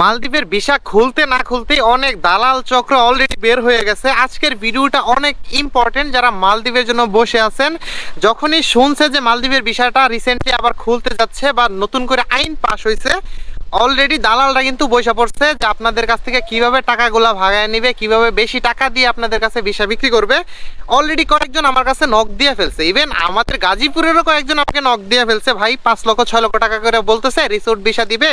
মালদ্বীপের ভিসা খুলতে না খুলতেই অনেক দালাল চক্র অলরেডি বের হয়ে গেছে। আজকের ভিডিওটা অনেক ইম্পর্টেন্ট যারা মালদ্বীপের জন্য বসে আছেন। যখনই শুনছে যে মালদ্বীপের বিষয়টা রিসেন্টলি আবার খুলতে যাচ্ছে বা নতুন করে আইন পাশ হয়েছে অলরেডি দালালরা কিন্তু বসে পড়ছে যে আপনাদের কাছ থেকে কীভাবে টাকাগুলা ভাগায় নিবে, কীভাবে বেশি টাকা দিয়ে আপনাদের কাছে ভিসা বিক্রি করবে। অলরেডি কয়েকজন আমার কাছে নক দিয়ে ফেলছে। ইভেন আমাদের গাজীপুরেরও কয়েকজন আমাকে নক দিয়ে ফেলছে, ভাই, পাঁচ লক্ষ, ছয় লক্ষ টাকা করে বলতেছে রিসোর্ট ভিসা দিবে?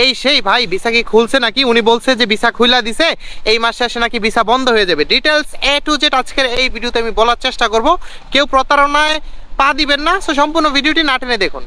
এই সেই ভাই, ভিসা কি খুলছে নাকি? উনি বলছে যে ভিসা খুলা দিছে, এই মাসে আসে নাকি ভিসা বন্ধ হয়ে যাবে। ডিটেলস এ টু জেড আজকের এই ভিডিওতে আমি বলার চেষ্টা করব। কেউ প্রতারণায় পা দিবেন না, সো সম্পূর্ণ ভিডিওটি না টেনে দেখুন।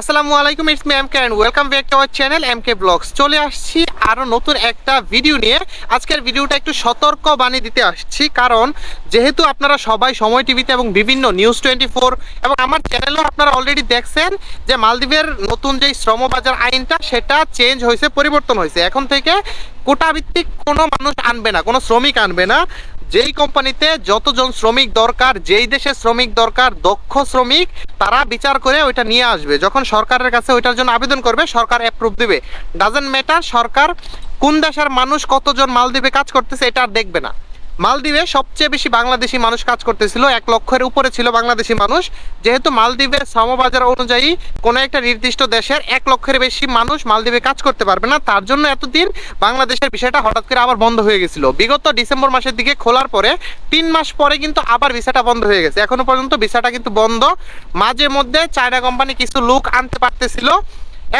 আসসালামু আলাইকুম it's me M K and welcome back to our channel M K vlogs চলে আসছি আরও নতুন একটা ভিডিও নিয়ে। আজকের ভিডিওটা একটু সতর্ক বানিয়ে দিতে আসছি, কারণ যেহেতু আপনারা সবাই সময় টিভিতে এবং বিভিন্ন নিউজ টোয়েন্টি ফোর এবং আমার চ্যানেলও আপনারা অলরেডি দেখছেন যে মালদ্বীপের নতুন যেই শ্রমবাজার আইনটা, সেটা চেঞ্জ হয়েছে, পরিবর্তন হয়েছে। এখন থেকে কোটা ভিত্তিক কোনো মানুষ আনবে না, কোনো শ্রমিক আনবে না। যেই কোম্পানিতে যতজন শ্রমিক দরকার, যেই দেশে শ্রমিক দরকার, দক্ষ শ্রমিক, তারা বিচার করে ওইটা নিয়ে আসবে। যখন সরকারের কাছে ওইটার জন্য আবেদন করবে, সরকার অ্যাপ্রুভ দিবে। ডাজেন্ট ম্যাটার সরকার কোন দেশের মানুষ কতজন মালদ্বীপে কাজ করতেছে, এটা আর দেখবে না। মালদ্বীপে সবচেয়ে বেশি বাংলাদেশি মানুষ কাজ করতেছিল, এক লক্ষের উপরে ছিল বাংলাদেশি মানুষ। যেহেতু মালদ্বীপের শ্রমবাজার অনুযায়ী কোনো একটা নির্দিষ্ট দেশের এক লক্ষের বেশি মানুষ মালদ্বীপে কাজ করতে পারবে না, তার জন্য এতদিন বাংলাদেশের বিষয়টা হঠাৎ করে আবার বন্ধ হয়ে গেছিল। বিগত ডিসেম্বর মাসের দিকে খোলার পরে তিন মাস পরে কিন্তু আবার ভিসাটা বন্ধ হয়ে গেছে। এখনও পর্যন্ত ভিসাটা কিন্তু বন্ধ। মাঝে মধ্যে চায়না কোম্পানি কিছু লোক আনতে পারতেছিল।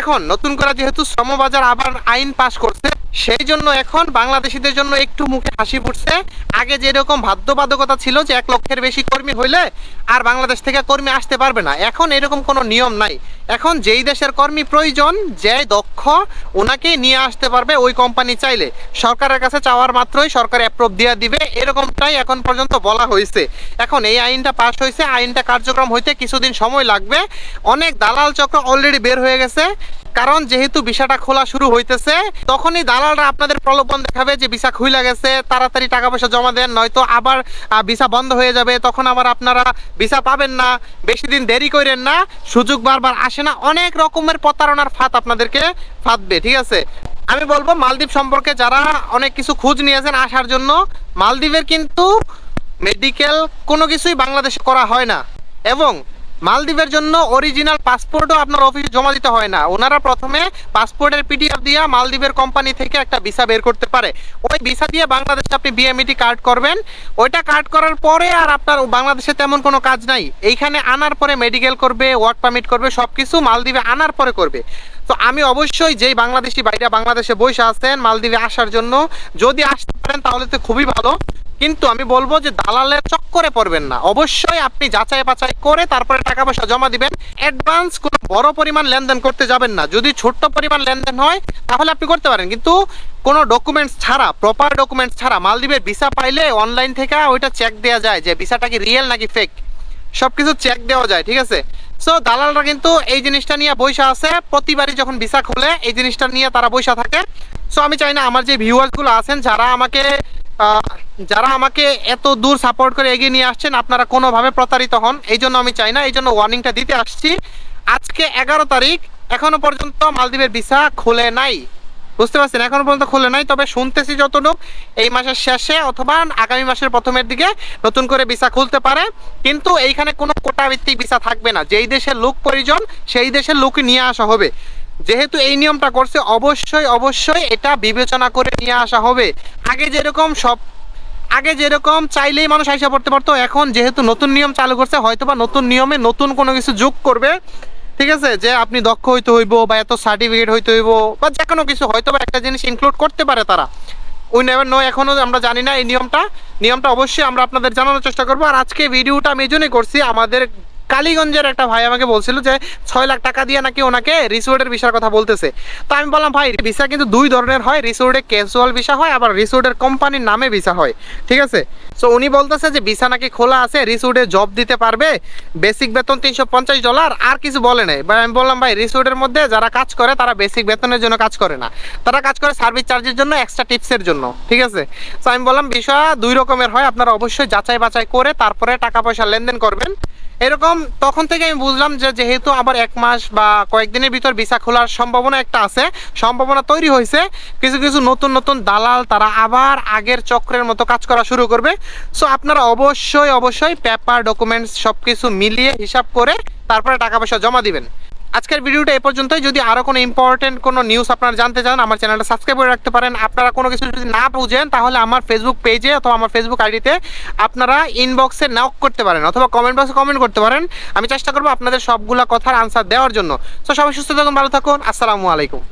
এখন নতুন করে যেহেতু শ্রমবাজার আবার আইন পাশ করছে সেই জন্য এখন বাংলাদেশিদের জন্য একটু মুখে হাসি ফুটছে। আগে যেরকম বাধ্যবাধকতা ছিল যে এক লক্ষের বেশি কর্মী হইলে আর বাংলাদেশ থেকে কর্মী আসতে পারবে না। এখন এরকম কোনো নিয়ম নাই। এখন যেই দেশের কর্মী প্রয়োজন, যে দক্ষ ওনাকে নিয়ে আসতে পারবে ওই কোম্পানি চাইলে। সরকারের কাছে চাওয়ার মাত্রই সরকার অ্যাপ্রুভ দিয়ে দিবে। এরকমটাই এখন পর্যন্ত বলা হয়েছে। এখন এই আইনটা পাস হয়েছে। আইনটা কার্যক্রম হইতে কিছুদিন সময় লাগবে। অনেক দালাল চক্র অলরেডি বের হয়ে গেছে। কারণ যেহেতু ভিসাটা খোলা শুরু হইতেছে, তখনই দালালরা আপনাদের প্রলোভন দেখাবে যে ভিসা খুইলা গেছে, তাড়াতাড়ি টাকা পয়সা জমা দেন, নয়তো আবার ভিসা বন্ধ হয়ে যাবে, তখন আবার আপনারা ভিসা পাবেন না, বেশি দিন দেরি করেন না, সুযোগ বারবার আসে না, অনেক রকমের প্রতারণার ফাঁদ আপনাদেরকে ফাঁদবে, ঠিক আছে? আমি বলব মালদ্বীপ সম্পর্কে যারা অনেক কিছু খোঁজ নিয়েছেন আসার জন্য, মালদ্বীপের কিন্তু মেডিকেল কোনো কিছুই বাংলাদেশে করা হয় না। এবং মালদ্বীপের জন্য অরিজিনাল পাসপোর্টও আপনার অফিসে জমা দিতে হয় না। ওনারা প্রথমে পাসপোর্টের পিডিএফ দিয়ে মালদ্বীপের কোম্পানি থেকে একটা ভিসা বের করতে পারে। ওই ভিসা দিয়ে বাংলাদেশে আপনি বিএমইটি কার্ড করবেন। ওইটা কার্ড করার পরে আর আপনার বাংলাদেশে তেমন কোনো কাজ নাই। এইখানে আনার পরে মেডিকেল করবে ওয়ার্ক পারমিট করবে সব কিছু মালদ্বীপে আনার পরে করবে। তো আমি অবশ্যই যেই বাংলাদেশি বাইরে বাংলাদেশে বসে আছেন মালদ্বীপে আসার জন্য, যদি আসতে পারেন তাহলে তো খুবই ভালো। কিন্তু আমি বলব যে দালালের চক্করে পড়বেন না। অবশ্যই আপনি যাচাই বাছাই করে তারপরে টাকা পয়সা জমা দিবেন। অ্যাডভান্স কোনো বড় পরিমাণ লেনদেন করতে যাবেন না। যদি ছোট্ট পরিমাণ লেনদেন হয়, তাহলে আপনি করতে পারেন। কিন্তু কোনো ডকুমেন্টস ছাড়া প্রপার ডকুমেন্টস ছাড়া, মালদ্বীপের ভিসা পাইলে অনলাইন থেকে ওইটা চেক দেওয়া যায় যে ভিসাটা কি রিয়েল নাকি ফেক সব কিছু চেক দেওয়া যায়, ঠিক আছে? সো দালালরা কিন্তু এই জিনিসটা নিয়ে বৈশা আছে। প্রতিবারই যখন ভিসা খোলে, এই জিনিসটা নিয়ে তারা বৈশা থাকে। সো আমি চাই না আমার যে ভিউয়ার্সগুলো আছেন, যারা আমাকে যারা আমাকে এত দূর সাপোর্ট করে এগিয়ে নিয়ে আসছেন, আপনারা কোনোভাবে প্রতারিত হন। এই জন্য আমি চাই না, এই জন্য ওয়ার্নিংটা দিতে আসছি। আজকে এগারো তারিখ, এখনও পর্যন্ত মালদ্বীপের ভিসা খুলে নাই। বুঝতে পারছেন? এখনও পর্যন্ত খুলে নাই, তবে শুনতেছি যতটুক, এই মাসের শেষে অথবা আগামী মাসের প্রথমের দিকে নতুন করে ভিসা খুলতে পারে। কিন্তু এইখানে কোনো কোটা ভিত্তিক ভিসা থাকবে না। যেই দেশের লোক প্রয়োজন সেই দেশের লোক নিয়ে আসা হবে। যেহেতু এই নিয়মটা করছে, অবশ্যই অবশ্যই এটা বিবেচনা করে নিয়ে আসা হবে। আগে যেরকম সব আগে যেরকম চাইলেই মানুষ আইসা পড়তে পারতো, এখন যেহেতু নতুন নিয়ম চালু করছে, হয়তোবা নতুন নিয়মে নতুন কোনো কিছু যোগ করবে। ঠিক আছে? যে আপনি দক্ষ হইতে হইব বা এত সার্টিফিকেট হইতে হইব বা যে কোনো কিছু হয়তো বা একটা জিনিস ইনক্লুড করতে পারে তারা। উই নেভার নো এখনও আমরা জানি না এই নিয়মটা। নিয়মটা অবশ্যই আমরা আপনাদের জানানোর চেষ্টা করব। আর আজকে ভিডিওটা আমি এই জন্যই করছি, আমাদের কালীগঞ্জের একটা ভাই আমাকে বলছিল যে ছয় লাখ টাকা দিয়ে নাকি ওনাকে রিসোর্টের ভিসার কথা বলতেছে। তো আমি বললাম, ভাই, ভিসা কিন্তু দুই ধরনের হয়। রিসোর্টে ক্যাজুয়াল ভিসা হয়, আবার রিসোর্টের কোম্পানির নামে ভিসা হয়। ঠিক আছে? সো উনি বলতেছে যে ভিসা নাকি খোলা আছে, রিসোর্টে জব দিতে পারবে বেসিক বেতন তিনশো পঞ্চাশ ডলার আর কিছু বলে নাই। বা আমি বললাম, ভাই, রিসোর্টের মধ্যে যারা কাজ করে, তারা বেসিক বেতনের জন্য কাজ করে না। তারা কাজ করে সার্ভিস চার্জের জন্য এক্সট্রা টিপসের জন্য। ঠিক আছে? সো আমি বললাম বিষয় দুই রকমের হয়। আপনারা অবশ্যই যাচাই বাছাই করে তারপরে টাকা পয়সা লেনদেন করবেন। এরকম তখন থেকে আমি বুঝলাম যে যেহেতু আবার এক মাস বা কয়েকদিনের ভিতর ভিসা খোলার সম্ভাবনা একটা আছে, সম্ভাবনা তৈরি হয়েছে, কিছু কিছু নতুন নতুন দালাল তারা আবার আগের চক্রের মতো কাজ করা শুরু করবে। সো আপনারা অবশ্যই অবশ্যই পেপার ডকুমেন্টস সব কিছু মিলিয়ে হিসাব করে তারপরে টাকা পয়সা জমা দিবেন। আজকের ভিডিওটা এ পর্যন্তই। যদি আরও কোনো ইম্পর্টেন্ট কোনো নিউজ আপনারা জানতে চান, আমার চ্যানেলটা সাবস্ক্রাইব করে রাখতে পারেন। আপনারা কোনো কিছু যদি না বুঝেন, তাহলে আমার ফেসবুক পেজে অথবা আমার ফেসবুক আইডিতে আপনারা ইনবক্সে নক করতে পারেন অথবা কমেন্ট বক্সে কমেন্ট করতে পারেন। আমি চেষ্টা করব আপনাদের সবগুলা কথার আনসার দেওয়ার জন্য। তো সবাই সুস্থ থাকুন, ভালো থাকুন। আসসালামু আলাইকুম।